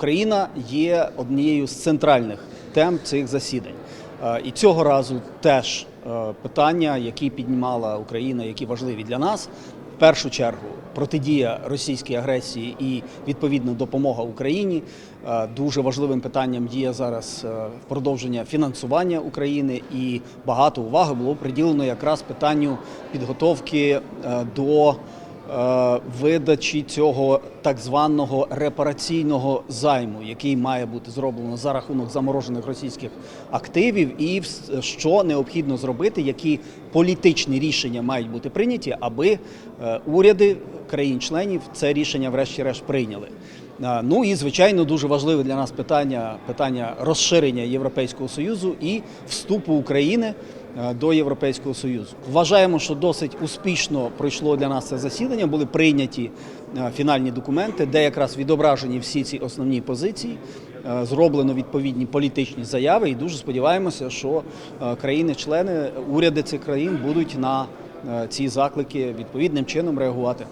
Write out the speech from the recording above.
Україна є однією з центральних тем цих засідань. Е, І цього разу теж е, питання, які піднімала Україна, які важливі для нас. В першу чергу протидія російській агресії і відповідно допомога Україні. Е, Дуже важливим питанням є зараз продовження фінансування України, і багато уваги було приділено якраз питанню підготовки до видачі цього так званого репараційного займу, який має бути зроблено за рахунок заморожених російських активів, і що необхідно зробити, які політичні рішення мають бути прийняті, аби е, уряди країн-членів це рішення, врешті-решт, прийняли. Е, Ну і звичайно дуже важливе для нас питання питання розширення Європейського союзу і вступу України е, до Європейського союзу. Вважаємо, що досить успішно пройшло для нас це засідання. Були прийняті е, фінальні документи, де якраз відображені всі ці основні позиції. Зроблено відповідні політичні заяви, і дуже сподіваємося, що країни-члени, уряди цих країн будуть на ці заклики відповідним чином реагувати.